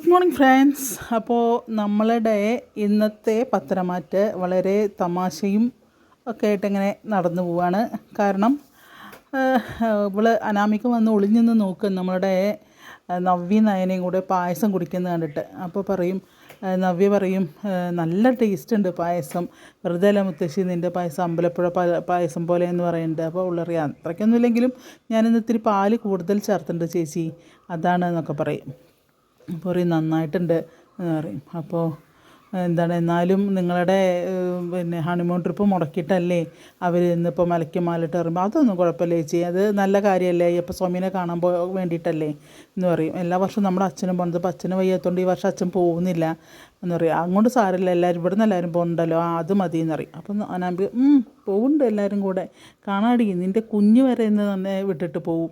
Good morning friends അപ്പോൾ നമ്മളുടെ ഇന്നത്തെ പത്രമാറ്റ് വളരെ തമാശയും ഒക്കെ ആയിട്ട് ഇങ്ങനെ നടന്നു പോവാണ്. കാരണം ഇവൾ അനാമിക വന്ന് ഒളിഞ്ഞു നിന്ന് നോക്കും നമ്മളുടെ നവ്യ നയനയും കൂടെ പായസം കുടിക്കുന്നത് കണ്ടിട്ട്. അപ്പോൾ പറയും നവ്യ പറയും നല്ല ടേസ്റ്റ് ഉണ്ട് പായസം. വെറുതെ അല്ല മുത്തശ്ശി നിന്റെ പായസം അമ്പലപ്പുഴ പായസം പോലെ എന്ന് പറയുന്നുണ്ട് അപ്പോൾ ഉള്ളറിയാം അത്രയ്ക്കൊന്നുമില്ലെങ്കിലും ഞാനിന്ന് ഇത്തിരി പാൽ കൂടുതൽ ചേർത്തിട്ടുണ്ട് ചേച്ചി. അതാണ് എന്നൊക്കെ പറയും. അപ്പോൾ പറയും നന്നായിട്ടുണ്ട് എന്ന് പറയും. അപ്പോൾ എന്താണ് എന്നാലും നിങ്ങളുടെ പിന്നെ ഹണിമൂൺ ട്രിപ്പ് മുടക്കിയിട്ടല്ലേ അവർ ഇന്നിപ്പോൾ മലയ്ക്ക് മാലിട്ട് പറയുമ്പോൾ അതൊന്നും കുഴപ്പമില്ല ചേച്ചി അത് നല്ല കാര്യമല്ലേ അയ്യപ്പ സ്വാമിനെ കാണാൻ പോ വേണ്ടിയിട്ടല്ലേ എന്ന് പറയും. എല്ലാ വർഷവും നമ്മുടെ അച്ഛനും പോകുന്നത് അപ്പോൾ അച്ഛന് വയ്യാത്തതുകൊണ്ട് ഈ വർഷം അച്ഛൻ പോകുന്നില്ല. എന്ന് പറയും. അങ്ങോട്ട് സാരമില്ല എല്ലാവരും ഇവിടെ നിന്ന് എല്ലാവരും പോകണ്ടല്ലോ ആ അത് മതി എന്ന് പറയും. അപ്പം അനാമ്പി പോകുന്നുണ്ട് എല്ലാവരും കൂടെ. കാണാടി നിന്റെ കുഞ്ഞ് വരെ ഇന്ന് തന്നെ വിട്ടിട്ട് പോവും.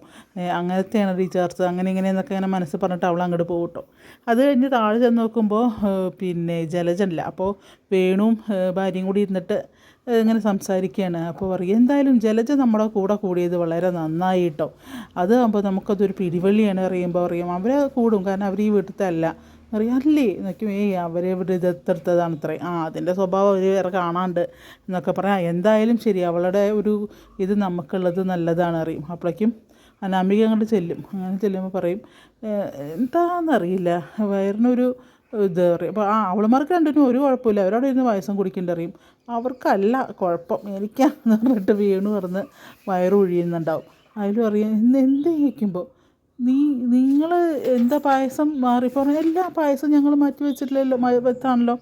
അങ്ങനത്തെയാണ് റീചാർജ് അങ്ങനെ ഇങ്ങനെയെന്നൊക്കെ ഇങ്ങനെ മനസ്സിൽ പറഞ്ഞിട്ട് അവൾ അങ്ങോട്ട് പോകും അത് കഴിഞ്ഞ് താഴെ ചെന്ന് നോക്കുമ്പോൾ പിന്നെ ജലജനില്ല. അപ്പോൾ വേണുവും ഭാര്യയും കൂടി ഇരുന്നിട്ട് ഇങ്ങനെ സംസാരിക്കുകയാണ്. അപ്പോൾ പറയും എന്തായാലും ജലജ നമ്മുടെ കൂടെ കൂടിയത് വളരെ നന്നായി കേട്ടോ അത് ആകുമ്പോൾ നമുക്കതൊരു പിടിവള്ളിയാണ് അറിയുമ്പോൾ അറിയാം അവർ കൂടും. കാരണം അവർ ഈ വീട്ടിലത്തെ അല്ല. പറയും അല്ലേ എന്നൊക്കെ ഏയ് അവർ ഇത് ഇതെത്തെടുത്തതാണ് ഇത്രയും ആ അതിന്റെ സ്വഭാവം അവർ വേറെ കാണാണ്ട് എന്നൊക്കെ പറയാം. എന്തായാലും ശരി അവളുടെ ഒരു ഇത് നമുക്കുള്ളത് നല്ലതാണ് അറിയും. അപ്പോഴേക്കും അനാമിക അങ്ങോട്ട് ചെല്ലും. അങ്ങനെ ചെല്ലുമ്പോൾ പറയും "ഏഹ്, എന്താണെന്നറിയില്ല വയറിനൊരു ഇത് പറയും. അപ്പോൾ ആ അവളുമാർക്ക് രണ്ടിനും ഒരു കുഴപ്പമില്ല. അവരവിടെ ഇരുന്ന് വയസ്സം കുടിക്കേണ്ട അറിയും. അവർക്കല്ല കുഴപ്പം. എനിക്കാന്ന് പറഞ്ഞിട്ട് വീണു പറഞ്ഞ് വയറ് ഒഴിയുന്നുണ്ടാവും അതിലും അറിയാം ഇന്ന് എന്ത് ചോദിക്കുമ്പോൾ നീ നിങ്ങൾ എന്താ പായസം മാറിപ്പോണ എല്ലാ പായസം ഞങ്ങൾ മാറ്റി വെച്ചിട്ടില്ലല്ലോ വെച്ചാണല്ലോ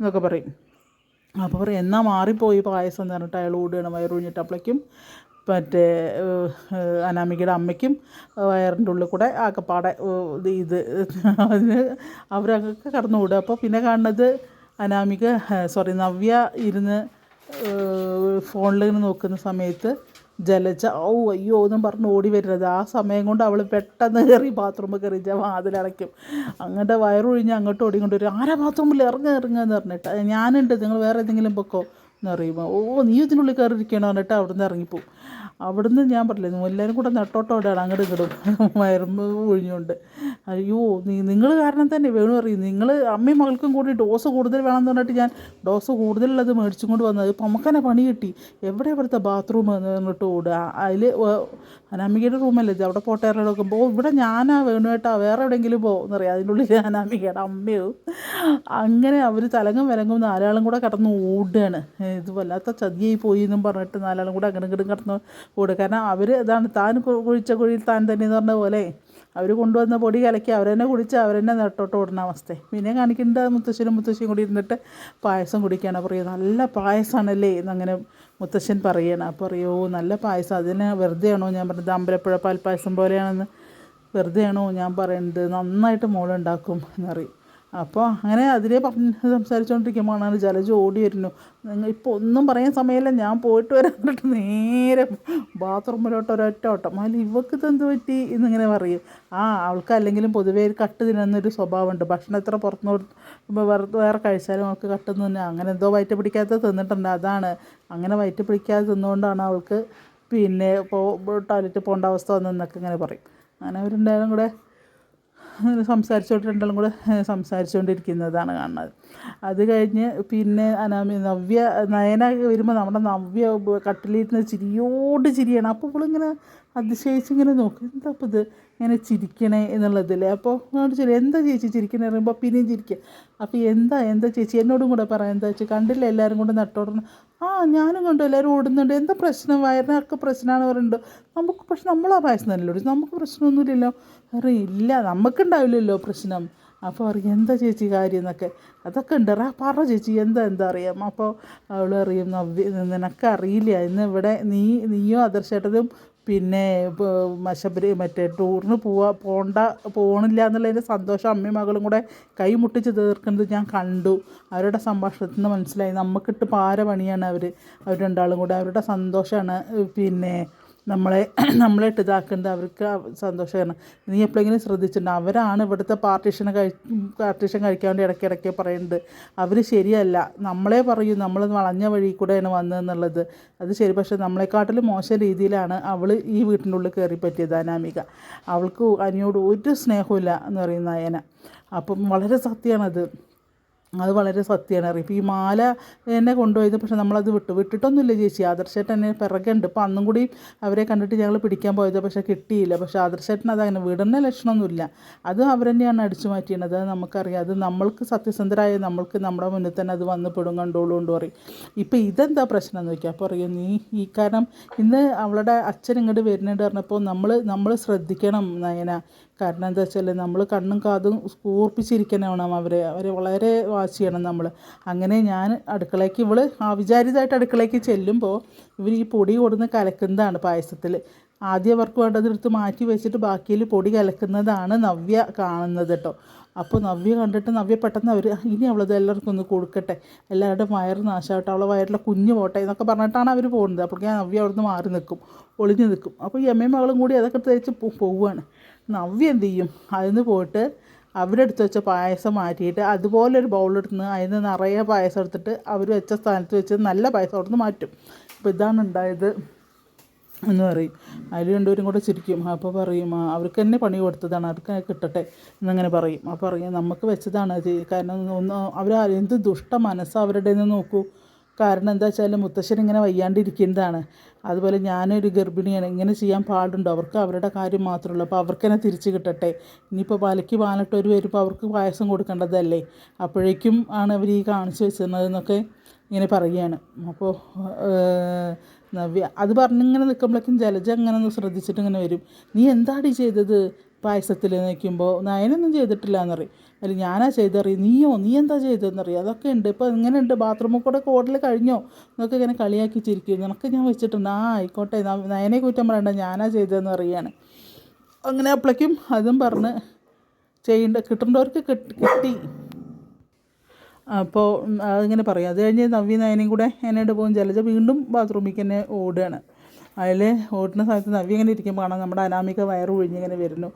എന്നൊക്കെ പറയും. അപ്പോൾ പറയും എന്നാ മാറിപ്പോയി പായസം എന്ന് പറഞ്ഞിട്ട് അയാൾ ഓടുകയാണ് വയറൊഴിഞ്ഞിട്ട് അപ്പളയ്ക്കും മറ്റേ അനാമികയുടെ അമ്മയ്ക്കും വയറിന്റെ ഉള്ളിൽ കൂടെ ആക്കപ്പാടെ ഇത് അതിന് അവരൊക്കെ കടന്നു അപ്പോൾ പിന്നെ കാണുന്നത് അനാമിക സോറി നവ്യ ഇരുന്ന് ഫോണിൽ ഇങ്ങനെ നോക്കുന്ന സമയത്ത് ജലജ ഓ അയ്യോ എന്നും പറഞ്ഞ് ഓടി വരുന്നത്. ആ സമയം കൊണ്ട് അവൾ പെട്ടെന്ന് കയറി ബാത്റൂമിൽ കയറി വാതിലടയ്ക്കും അങ്ങോട്ട് വയറൊഴിഞ്ഞ് അങ്ങോട്ട് ഓടിക്കൊണ്ട് കൊണ്ട് വരും. ആരാ ബാത്റൂമിൽ ഇറങ്ങുക ഇറങ്ങുക എന്ന് പറഞ്ഞിട്ട്. ഞാനുണ്ട് നിങ്ങൾ വേറെ എന്തെങ്കിലും പൊക്കോ എന്ന് പറയുമ്പോൾ ഓ നീ ഇതിനുള്ളിൽ കയറിയിരിക്കണോ? അവിടെ നിന്ന് ഇറങ്ങിപ്പോവും. അവിടുന്ന് ഞാൻ പറഞ്ഞില്ലേ എല്ലാവരും കൂടെ നെട്ടോട്ടോടാണ് അങ്ങോട്ട് ഇങ്ങോട്ടും മരുന്ന് ഒഴിഞ്ഞുകൊണ്ട്. അയ്യോ നീ നിങ്ങൾ കാരണം തന്നെ വേണു പറയും നിങ്ങൾ അമ്മയും മകൾക്കും കൂടി ഡോസ് കൂടുതൽ വേണമെന്ന് പറഞ്ഞിട്ട് ഞാൻ ഡോസ് കൂടുതലുള്ളത് മേടിച്ചും കൊണ്ട് വന്നത്. ഇപ്പം നമുക്കെന്നെ പണി കിട്ടി. എവിടെ ഇവിടുത്തെ ബാത്റൂം എന്ന് പറഞ്ഞിട്ട് ഓടുക അതിൽ അനാമികയുടെ റൂമല്ലേ? അവിടെ പോട്ടേറെ നോക്കുമ്പോൾ ഇവിടെ ഞാനാ വേണുവേട്ടാ വേറെ എവിടെയെങ്കിലും പോകുമെന്ന് പറയാം. അതിനുള്ളിൽ ഉള്ളിൽ അനാമികയുടെ അമ്മയോ. അങ്ങനെ അവർ തലങ്ങും വിലങ്ങും നാലാളും കൂടെ കിടന്ന് ഓടുകയാണ് ഇത് വല്ലാത്ത ചതിയായി പോയി എന്നും പറഞ്ഞിട്ട് നാലാളും കൂടെ അങ്ങനെ ഇങ്ങോട്ടും കടന്ന് ഓടുക കാരണം അവർ ഇതാണ് താൻ കുഴിച്ച കുഴിയിൽ താൻ തന്നെ എന്ന് പറഞ്ഞ പോലെ അവർ കൊണ്ടുവന്ന പൊടി കലക്കി അവരെന്നെ കുടിച്ച് അവരെന്നെ നെട്ടോട്ട് ഓടുന്ന അവസ്ഥ. പിന്നെ കാണിക്കേണ്ട മുത്തശ്ശനും മുത്തശ്ശിയും കൂടി ഇരുന്നിട്ട് പായസം കുടിക്കുകയാണ് പറയുക നല്ല പായസമാണല്ലേ എന്നങ്ങനെ മുത്തശ്ശൻ പറയണം. അപ്പോൾ പറയോ നല്ല പായസം. അതിന് വെറുതെയാണോ ഞാൻ പറഞ്ഞത്? അമ്പലപ്പുഴ പാൽപ്പായസം പോലെയാണെന്ന് വെറുതെയാണോ ഞാൻ പറയുന്നത് നന്നായിട്ട് മോളുണ്ടാക്കും എന്നറിയും. അപ്പോൾ അങ്ങനെ അതിലേ പറഞ്ഞ് സംസാരിച്ചുകൊണ്ടിരിക്കുമ്പോഴാണ് ജലജ ഓടി വരുന്നു. നിങ്ങൾ ഇപ്പോൾ ഒന്നും പറയാൻ സമയമില്ല. ഞാൻ പോയിട്ട് വരാൻ പറഞ്ഞിട്ട് നേരെ ബാത്റൂമിലോട്ട് ഒരൊറ്റ ഓട്ടം അതിൽ ഇവക്ക് ഇതെന്ത് പറ്റി? എന്നിങ്ങനെ പറയും. ആ അവൾക്ക് അല്ലെങ്കിലും പൊതുവേ ഒരു കട്ട് തിന്നുന്നൊരു സ്വഭാവമുണ്ട്. ഭക്ഷണം എത്ര പുറത്തുനിന്ന് വേറെ വേറെ കഴിച്ചാലും അവൾക്ക് കട്ട് തന്നെ അങ്ങനെ എന്തോ വയറ്റ് പിടിക്കാത്ത തിന്നിട്ടുണ്ട്. അതാണ്. അങ്ങനെ വയറ്റ് പിടിക്കാതെ തിന്നുകൊണ്ടാണ് അവൾക്ക് പിന്നെ ടോയ്ലറ്റിൽ പോകേണ്ട അവസ്ഥ വന്നെന്നൊക്കെ ഇങ്ങനെ പറയും. അങ്ങനെ അവരുണ്ടായാലും കൂടെ അങ്ങനെ സംസാരിച്ചുകൊണ്ട് രണ്ടാളും കൂടെ സംസാരിച്ചുകൊണ്ടിരിക്കുന്നതാണ് കാണുന്നത്. അത് കഴിഞ്ഞ് പിന്നെ അനാമി നവ്യ നയന വരുമ്പോൾ നമ്മുടെ നവ്യ കട്ടിലിരുന്ന് ചിരിയോട് ചിരിയാണ്. അപ്പോൾ ഇവളിങ്ങനെ അതിശയിച്ച് ഇങ്ങനെ നോക്കും എന്താ ഇത്? ഇങ്ങനെ ചിരിക്കണേ എന്നുള്ളതില്ലേ? അപ്പോൾ അങ്ങോട്ട് ശരി എന്താ ചേച്ചി ചിരിക്കണേ? പറയുമ്പോൾ പിന്നെയും ചിരിക്കുക അപ്പോൾ എന്താ എന്താ ചേച്ചി? എന്നോടും കൂടെ പറയാം എന്താ ചേച്ചി? കണ്ടില്ല എല്ലാവരും കൂടെ നട്ടോടണം ആ ഞാനും കണ്ടു. എല്ലാവരും ഓടുന്നുണ്ട്. എന്താ പ്രശ്നം? വയറിനൊക്കെ പ്രശ്നമാണ് പറയുന്നുണ്ട് നമുക്ക് പ്രശ്നം നമ്മളാ പായസം തന്നെയല്ലോ നമുക്ക് പ്രശ്നമൊന്നുമില്ലല്ലോ. പറയും ഇല്ല. നമുക്കുണ്ടാവില്ലല്ലോ പ്രശ്നം. അപ്പോൾ പറയും എന്താ ചേച്ചി കാര്യം എന്നൊക്കെ? അതൊക്കെ ഉണ്ട്. റാ പറ ചേച്ചി. എന്താ എന്താ അറിയാം. അപ്പോൾ അവൾ അറിയും നവ്യ നിനക്ക് അറിയില്ല. ഇന്ന് ഇവിടെ നീ നീയോ ആദർശേട്ടനും പിന്നെ മശബരി മറ്റേ ടൂറിന് പോവാ പോണ്ട പോകണില്ല എന്നുള്ളതിന്റെ സന്തോഷം അമ്മയും മകളും കൂടെ കൈമുട്ടിച്ച് തീർക്കുന്നത് ഞാൻ കണ്ടു. അവരുടെ സംഭാഷണത്തിൽ നിന്ന് മനസ്സിലായി. നമുക്കിട്ട് പാര പണിയാണ് അവർ അവർ രണ്ടാളും കൂടെ അവരുടെ സന്തോഷമാണ് പിന്നെ നമ്മളെ നമ്മളെ ഇതാക്കുന്നത് അവർക്ക് സന്തോഷമാണ് നീ എപ്പോഴെങ്കിലും ശ്രദ്ധിച്ചിട്ടുണ്ടോ? അവരാണ് ഇവിടുത്തെ പാർട്ടീഷൻ കഴി പാർട്ടീഷൻ കഴിക്കാൻ വേണ്ടി ഇടയ്ക്കിടയ്ക്ക് പറയുന്നത്. അവർ ശരിയല്ല. നമ്മളെ പറയും നമ്മൾ വളഞ്ഞ വഴി കൂടെയാണ് വന്നതെന്നുള്ളത്. അത് ശരി. പക്ഷേ നമ്മളെക്കാട്ടിലും മോശം രീതിയിലാണ് അവൾ ഈ വീട്ടിന്റെ ഉള്ളിൽ കയറി പറ്റിയത് അനാമിക. അവൾക്ക് അനിയോട് ഒരു സ്നേഹമില്ല എന്ന് പറയുന്ന നയന. അപ്പം വളരെ സത്യമാണത്. അത് വളരെ സത്യമാണ്. അറിയാം. ഇപ്പോൾ ഈ മാല എന്നെ കൊണ്ടുപോയത് പക്ഷെ നമ്മളത് വിട്ടു. വിട്ടിട്ടൊന്നുമില്ല ചേച്ചി. ആദർശേട്ടൻ എന്നെ പിറകുണ്ട് അപ്പോൾ അന്നും കൂടി അവരെ കണ്ടിട്ട് ഞങ്ങൾ പിടിക്കാൻ പോയത് പക്ഷെ കിട്ടിയില്ല. പക്ഷെ ആദർശേട്ടൻ അതങ്ങനെ വിടുന്ന ലക്ഷണമൊന്നുമില്ല. അത് അവർ തന്നെയാണ് അടിച്ചു മാറ്റിയത് അത് നമുക്കറിയാം. അത് നമ്മൾക്ക് സത്യസന്ധരായ നമ്മൾക്ക് നമ്മുടെ മുന്നിൽ തന്നെ അത് വന്ന് പെടും കണ്ടോളൂ കൊണ്ട് പറയും. ഇപ്പോൾ ഇതെന്താ പ്രശ്നം എന്ന് നോക്കിയാൽ അപ്പോൾ അറിയാം നീ ഈ കാരണം ഇന്ന് അവളുടെ അച്ഛൻ ഇങ്ങോട്ട് വരുന്നുണ്ട് പറഞ്ഞപ്പോൾ നമ്മൾ നമ്മൾ ശ്രദ്ധിക്കണം നയന. കാരണം എന്താ വെച്ചാൽ നമ്മൾ കണ്ണും കാതും കൂർപ്പിച്ചിരിക്കണം അവരെ. അവരെ വളരെ വാച്ച് ചെയ്യണം നമ്മൾ അങ്ങനെ ഞാൻ അടുക്കളയ്ക്ക് ഇവൾ അവിചാരിതമായിട്ട് അടുക്കളയ്ക്ക് ചെല്ലുമ്പോൾ ഇവർ ഈ പൊടി കൊടുന്ന് കലക്കുന്നതാണ് പായസത്തിൽ ആദ്യം അവർക്ക് വേണ്ടത് എടുത്ത് മാറ്റി വെച്ചിട്ട് ബാക്കിയിൽ പൊടി കലക്കുന്നതാണ് നവ്യ കാണുന്നത് കേട്ടോ അപ്പോൾ നവ്യ കണ്ടിട്ട് നവ്യ പെട്ടെന്ന് അവർ ഇനി അവളത് എല്ലാവർക്കും ഒന്ന് കൊടുക്കട്ടെ. എല്ലാവരുടെ വയറ് നാശമായിട്ട് അവളെ വയറിലെ കുഞ്ഞ് പോട്ടെ എന്നൊക്കെ പറഞ്ഞിട്ടാണ് അവർ പോകുന്നത്. അപ്പോഴേക്കും നവ്യ അവിടുന്ന് മാറി നിൽക്കും. ഒളിഞ്ഞു നിൽക്കും. അപ്പോൾ ഈ അമ്മയും മകളും കൂടി അതൊക്കെ തേച്ച് പോവുകയാണ് നവ്യ എന്ത് ചെയ്യും? അതിന് പോയിട്ട് അവിടെ എടുത്ത് വെച്ച പായസം മാറ്റിയിട്ട് അതുപോലെ ഒരു ബൗളെടുത്ത് അതിന് നിറയെ പായസം എടുത്തിട്ട് അവർ വെച്ച സ്ഥാനത്ത് വെച്ച് നല്ല പായസം അവിടെ നിന്ന് മാറ്റും. അപ്പോൾ ഇതാണ് ഉണ്ടായത് എന്ന് പറയും. അതിൽ രണ്ടുപേരും കൂടെ ചിരിക്കും. അപ്പോൾ പറയും അവർക്ക് തന്നെ പണി കൊടുത്തതാണ്. അവർക്ക് കിട്ടട്ടെ എന്നങ്ങനെ പറയും. അപ്പോൾ പറയും നമുക്ക് വെച്ചതാണ് കാരണം ഒന്ന് അവർ എന്ത് ദുഷ്ട മനസ്സ് അവരുടെ നിന്ന് നോക്കൂ. കാരണം എന്താ വെച്ചാൽ മുത്തശ്ശൻ ഇങ്ങനെ വയ്യാണ്ടിരിക്കുന്നതാണ്. അതുപോലെ ഞാനൊരു ഗർഭിണിയാണ്. ഇങ്ങനെ ചെയ്യാൻ പാടുണ്ടോ? അവർക്ക് അവരുടെ കാര്യം മാത്രമേ ഉള്ളൂ. അപ്പോൾ അവർക്ക് തന്നെ തിരിച്ച് കിട്ടട്ടെ. ഇനിയിപ്പോൾ പാലയ്ക്ക് പാലിട്ടവർ വരുമ്പോൾ അവർക്ക് പായസം കൊടുക്കേണ്ടതല്ലേ? അപ്പോഴേക്കും ആണ് അവർ ഈ കാണിച്ചു വെച്ചിരുന്നതെന്നൊക്കെ ഇങ്ങനെ പറയുകയാണ്. അപ്പോൾ നവ്യ അത് പറഞ്ഞിങ്ങനെ നിൽക്കുമ്പോഴേക്കും ജലജ അങ്ങനെ ഒന്ന് ശ്രദ്ധിച്ചിട്ട് ഇങ്ങനെ വരും. നീ എന്താടി ചെയ്തത്? പായസത്തിൽ നിൽക്കുമ്പോൾ നയനൊന്നും ചെയ്തിട്ടില്ല എന്നറിയും അല്ല ഞാനാ ചെയ്തറിയും നീയോ? നീ എന്താ ചെയ്തതെന്നറിയും അതൊക്കെ ഉണ്ട്. ഇപ്പോൾ ഇങ്ങനെ ഉണ്ട്. ബാത്റൂമിൽ കൂടെ ഓടൽ കഴിഞ്ഞോ? എന്നൊക്കെ ഇങ്ങനെ കളിയാക്കി ചിരിക്കും നിനക്ക് ഞാൻ വെച്ചിട്ടുണ്ട്. ആ ആയിക്കോട്ടെ. നയനെ കുറ്റം പറയണ്ട. ഞാനാ ചെയ്തതെന്ന് അറിയാണ്. അങ്ങനെ അപ്പോഴേക്കും അതും പറഞ്ഞ് ചെയ്യേണ്ട കിട്ടേണ്ടവർക്ക് കിട്ടി. അപ്പോൾ അതിങ്ങനെ പറയും. അത് കഴിഞ്ഞ് നവ്യ നയനയും കൂടെ എന്നോട് പോകും. ജലജ വീണ്ടും ബാത്റൂമിലേക്ക് തന്നെ ഓടുകയാണ്. അതിൽ ഓടുന്ന സമയത്ത് നവി ഇങ്ങനെ ഇരിക്കുമ്പോൾ കാണാം നമ്മുടെ അനാമിക വയറ് ഒഴിഞ്ഞിങ്ങനെ വരുന്നു.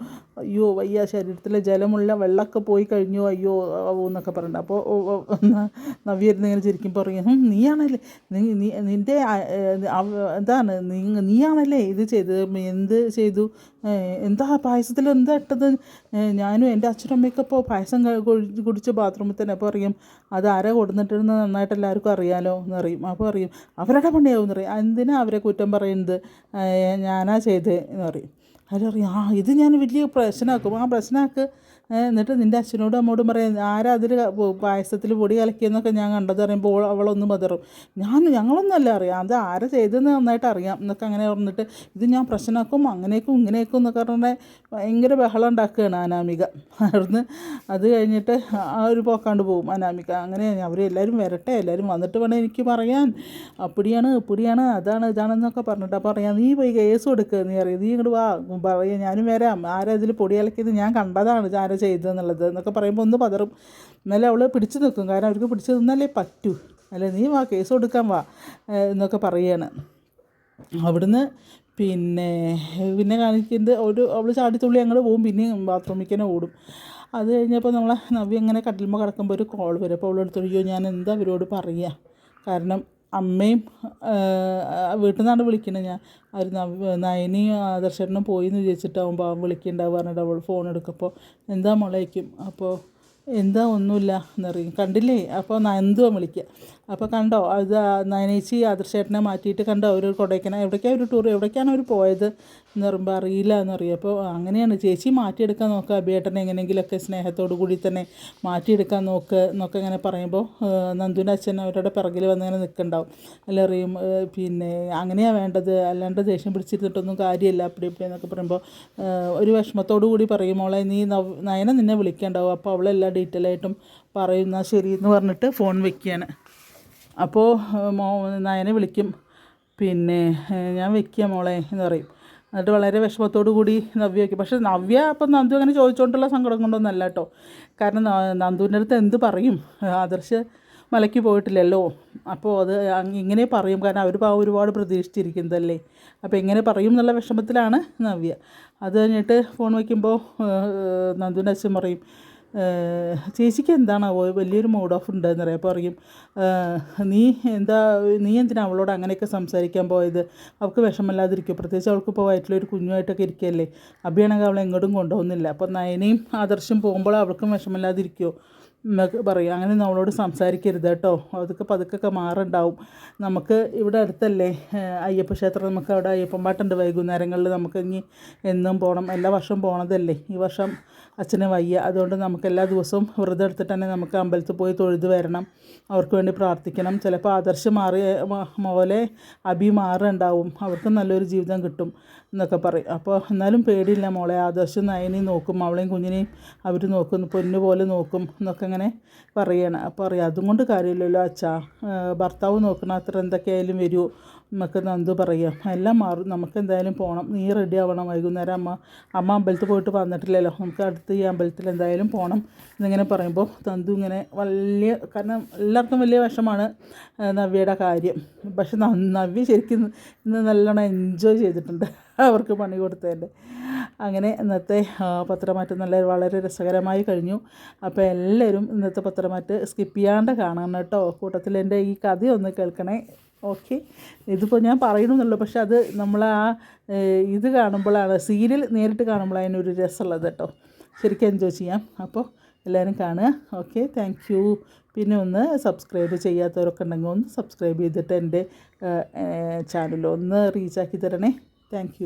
അയ്യോ വയ്യ ശരീരത്തിലെ ജലമുള്ള വെള്ളമൊക്കെ പോയി കഴിഞ്ഞു. അയ്യോ എന്നൊക്കെ പറയുന്നുണ്ട് അപ്പോൾ നവി ഇരുന്ന് ഇങ്ങനെ ചിരിക്കുമ്പോൾ പറയും നീയാണല്ലേ? നിന്റെ എന്താണ്? നീ നീയാണല്ലേ ഇത് ചെയ്തത്? എന്ത് ചെയ്തു? എന്താ പായസത്തിൽ എന്താ ഇട്ടത്? ഞാനും എന്റെ അച്ഛനും അമ്മയൊക്കെ ഇപ്പോൾ പായസം കുടിച്ച് ബാത്റൂമിൽ തന്നെ അപ്പോൾ അറിയും അത് ആരാ കൊടുത്തിട്ടിരുന്ന് നന്നായിട്ട് എല്ലാവർക്കും അറിയാലോ എന്നറിയും അപ്പോൾ അറിയും അവരുടെ പണിയാവും എന്നറിയും എന്തിനാ അവരെ കുറ്റം പറയുന്നത് ഞാനാ ചെയ്തത് എന്ന് പറയും. അവരറിയാം ആ ഇത് ഞാൻ വലിയ പ്രശ്നമാക്കും. ആ പ്രശ്നമാക്ക് എന്നിട്ട് നിന്റെ അച്ഛനോടും അമ്മോടും പറയാം ആരാ അതിൽ പായസത്തിൽ പൊടി കലക്കിയെന്നൊക്കെ ഞാൻ കണ്ടത്? പറയുമ്പോൾ അവളൊന്ന് ബദറും ഞാൻ ഞങ്ങളൊന്നുമല്ല അറിയാം. അത് ആരാ ചെയ്തതെന്ന് നന്നായിട്ട് അറിയാം എന്നൊക്കെ അങ്ങനെ പറഞ്ഞിട്ട് ഇത് ഞാൻ പ്രശ്നമാക്കും അങ്ങനെയൊക്കെ ഇങ്ങനെയൊക്കെ എന്നൊക്കെ പറഞ്ഞാൽ ഭയങ്കര ബഹളം ഉണ്ടാക്കുകയാണ് അനാമിക. അവിടുന്ന് അത് കഴിഞ്ഞിട്ട് ആ ഒരു പോക്കാണ്ട് പോകും അനാമിക. അങ്ങനെ അവരെല്ലാവരും വരട്ടെ എല്ലാവരും വന്നിട്ട് വേണം എനിക്ക് പറയാൻ. അപ്പിടിയാണ് ഇപ്പിടിയാണ് അതാണ് ഇതാണെന്നൊക്കെ പറഞ്ഞിട്ട് അപ്പോൾ പറയാം നീ പോയി കേസ് കൊടുക്കുക നീ അറിയാം നീ ഇങ്ങോട്ട് വാ പറയാം ഞാനും വരാം. ആരാ ഇതിൽ പൊടി കലക്കിയത്? ഞാൻ കണ്ടതാണ് ആരാ ചെയ്തതെന്നുള്ളത് എന്നൊക്കെ പറയുമ്പോൾ ഒന്ന് പതറും. എന്നാലും അവൾ പിടിച്ചു നിൽക്കും. കാരണം അവർക്ക് പിടിച്ചു നിന്നാലേ പറ്റൂ. അല്ല? നീ വാ കേസ് കൊടുക്കാൻ വാ എന്നൊക്കെ പറയുകയാണ് അവിടുന്ന് പിന്നെ പിന്നെ കാണിക്കുന്നത് ഒരു അവൾ ചാടിത്തുള്ളി അങ്ങോട്ട് പോകും പിന്നെയും ബാത്റൂമിൽ തന്നെ ഓടും. അത് കഴിഞ്ഞപ്പോൾ നമ്മളെ നവ്യ ഇങ്ങനെ കട്ടിലുമ്പോൾ കിടക്കുമ്പോൾ ഒരു കോൾ വരും. അപ്പോൾ അവളെടുത്ത് അയ്യോ ഞാൻ എന്താ അവരോട് പറയുക കാരണം അമ്മയും വീട്ടിൽ നിന്നാണ് വിളിക്കുന്നത് ഞാൻ. അവർ നയനിയും ആദർശേട്ടനും പോയി എന്ന് വിചാരിച്ചിട്ടാവുമ്പോൾ അവൻ വിളിക്കുന്നുണ്ടാവും പറഞ്ഞിട്ട് അവൾ ഫോൺ എടുക്കുമ്പോൾ എന്താ മുളയ്ക്കും അപ്പോൾ എന്താ ഒന്നുമില്ല എന്നറിയും. കണ്ടില്ലേ? അപ്പോൾ നന്ദുവാണ് വിളിക്കുക അപ്പോൾ കണ്ടോ അത് നയനേച്ചി ആദർശേട്ടനെ മാറ്റിയിട്ട് കണ്ടോ അവർ കൊടൈക്കനാൽ എവിടേക്കാണ് ഒരു ടൂർ എവിടേക്കാണ് അവർ പോയത് എന്ന് പറയുമ്പോൾ അറിയില്ല എന്നറിയും അപ്പോൾ അങ്ങനെയാണ് ചേച്ചി മാറ്റിയെടുക്കാൻ നോക്കുക അബിയേട്ടനെ എങ്ങനെയെങ്കിലുമൊക്കെ സ്നേഹത്തോടു കൂടി തന്നെ മാറ്റിയെടുക്കാൻ നോക്ക് എന്നൊക്കെ ഇങ്ങനെ പറയുമ്പോൾ നന്ദുവിന്റെ അച്ഛൻ അവരുടെ പിറകിൽ വന്നിങ്ങനെ നിൽക്കുന്നുണ്ടാവും അല്ല അറിയും പിന്നെ അങ്ങനെയാണ് വേണ്ടത് അല്ലാണ്ട് ദേഷ്യം പിടിച്ചിരുന്നിട്ടൊന്നും കാര്യമില്ല അപ്പടി ഇപ്പം എന്നൊക്കെ പറയുമ്പോൾ ഒരു വിഷമത്തോടു കൂടി പറയും മോളെ നീ നയന നിന്നെ വിളിക്കണ്ടാവും അപ്പോൾ അവളെല്ലാം ഡീറ്റെയിൽ ആയിട്ടും പറയുന്ന ശരി എന്ന് പറഞ്ഞിട്ട് ഫോൺ വെക്കുകയാണ് അപ്പോൾ മോ നയനെ വിളിക്കും. പിന്നെ ഞാൻ വെക്കുക മോളെ എന്ന് പറയും. എന്നിട്ട് വളരെ വിഷമത്തോടു കൂടി നവ്യ വയ്ക്കും പക്ഷേ നവ്യ അപ്പം നന്ദു അങ്ങനെ ചോദിച്ചുകൊണ്ടുള്ള സങ്കടം കൊണ്ടൊന്നല്ല കേട്ടോ. കാരണം നന്ദുവിന്റെ അടുത്ത് എന്ത് പറയും? ആദർശ് മലയ്ക്ക് പോയിട്ടില്ലല്ലോ. അപ്പോൾ അത് ഇങ്ങനെ പറയും. കാരണം അവർ ഒരുപാട് പ്രതീക്ഷിച്ചിരിക്കുന്നതല്ലേ. അപ്പോൾ എങ്ങനെ പറയും എന്നുള്ള വിഷമത്തിലാണ് നവ്യ. അത് കഴിഞ്ഞിട്ട് ഫോൺ വയ്ക്കുമ്പോൾ നന്ദുവിന്റെ അച്ഛൻ പറയും ചേച്ചിക്ക് എന്താണ് വലിയൊരു മൂഡ് ഓഫ് ഉണ്ടെന്ന് പറയാം അപ്പോൾ പറയും നീ എന്താ നീ എന്തിനാ അവളോട് അങ്ങനെയൊക്കെ സംസാരിക്കാൻ പോയത്? അവൾക്ക് വിഷമമില്ലാതിരിക്കും. പ്രത്യേകിച്ച് അവൾക്ക് ഇപ്പോൾ വയറ്റിലൊരു കുഞ്ഞുമായിട്ടൊക്കെ ഇരിക്കുകയല്ലേ? അഭിയാണെങ്കിൽ അവളെ എങ്ങോട്ടും കൊണ്ടുപോകുന്നില്ല. അപ്പോൾ നയനയും ആദർശം പോകുമ്പോൾ അവൾക്കും വിഷമമില്ലാതിരിക്കുമോ എന്നൊക്കെ പറയും. അങ്ങനെ നമ്മളോട് സംസാരിക്കരുത് കേട്ടോ. അതൊക്കെ പതുക്കൊക്കെ മാറുണ്ടാവും. നമുക്ക് ഇവിടെ അടുത്തല്ലേ അയ്യപ്പ ക്ഷേത്രം നമുക്ക് അവിടെ അയ്യപ്പൻ പാട്ടുണ്ട്. വൈകുന്നേരങ്ങളിൽ നമുക്ക് ഇനി എന്നും പോകണം എല്ലാ വർഷവും പോണതല്ലേ. ഈ വർഷം അച്ഛന് വയ്യ. അതുകൊണ്ട് നമുക്ക് എല്ലാ ദിവസവും വ്രതം എടുത്തിട്ട് തന്നെ നമുക്ക് അമ്പലത്തിൽ പോയി തൊഴുത് വരണം. അവർക്ക് വേണ്ടി പ്രാർത്ഥിക്കണം. ചിലപ്പോൾ ആദർശം മാറിയ മോലെ അഭി മാറുണ്ടാവും. അവർക്ക് നല്ലൊരു ജീവിതം കിട്ടും എന്നൊക്കെ പറയും. അപ്പോൾ എന്നാലും പേടിയില്ല മോളെ. ആദർശം നയനെയും നോക്കും. അവളെയും കുഞ്ഞിനെയും അവർ നോക്കും. പൊന്നു പോലെ നോക്കും എന്നൊക്കെ ഇങ്ങനെ പറയണം. അപ്പോൾ അറിയാം. അതും കൊണ്ട് കാര്യമില്ലല്ലോ അച്ഛാ. ഭർത്താവ് നോക്കണ അത്ര എന്തൊക്കെയായാലും വരുമോ നമുക്ക് നന്ദു പറയാം? എല്ലാം മാറും. നമുക്ക് എന്തായാലും പോകണം നീ റെഡി ആവണം വൈകുന്നേരം അമ്മ. അമ്മ അമ്പലത്തിൽ പോയിട്ട് വന്നിട്ടില്ലല്ലോ. നമുക്ക് അടുത്ത് ഈ അമ്പലത്തിൽ എന്തായാലും പോകണം എന്നിങ്ങനെ പറയുമ്പോൾ തന്തു ഇങ്ങനെ വലിയ കാരണം എല്ലാവർക്കും വലിയ വിഷമാണ് നവ്യയുടെ കാര്യം. പക്ഷെ നവ്യ ശരിക്കും ഇന്ന് നല്ലോണം എൻജോയ് ചെയ്തിട്ടുണ്ട് അവർക്ക് പണി കൊടുത്തതിന്റെ അങ്ങനെ ഇന്നത്തെ പത്രമാറ്റം നല്ല വളരെ രസകരമായി കഴിഞ്ഞു. അപ്പോൾ എല്ലാവരും ഇന്നത്തെ പത്രമാറ്റ് സ്കിപ്പ് ചെയ്യാണ്ട് കാണണം കേട്ടോ. കൂട്ടത്തിൽ എന്റെ ഈ കഥയൊന്ന് കേൾക്കണേ. ഓക്കെ. ഇതിപ്പോൾ ഞാൻ പറയണമെന്നുള്ളൂ പക്ഷെ അത് നമ്മൾ ആ ഇത് കാണുമ്പോഴാണ് സീരിയൽ നേരിട്ട് കാണുമ്പോഴാണ് അതിനൊരു രസമുള്ളത് കേട്ടോ. ശരിക്കും എൻജോയ് ചെയ്യാം. അപ്പോൾ എല്ലാവരും കാണുക. ഓക്കെ താങ്ക് യു പിന്നെ ഒന്ന് സബ്സ്ക്രൈബ് ചെയ്യാത്തവരൊക്കെ ഉണ്ടെങ്കിൽ ഒന്ന് സബ്സ്ക്രൈബ് ചെയ്തിട്ട് എന്റെ ചാനൽ ഒന്ന് റീച്ചാക്കി തരണേ. താങ്ക്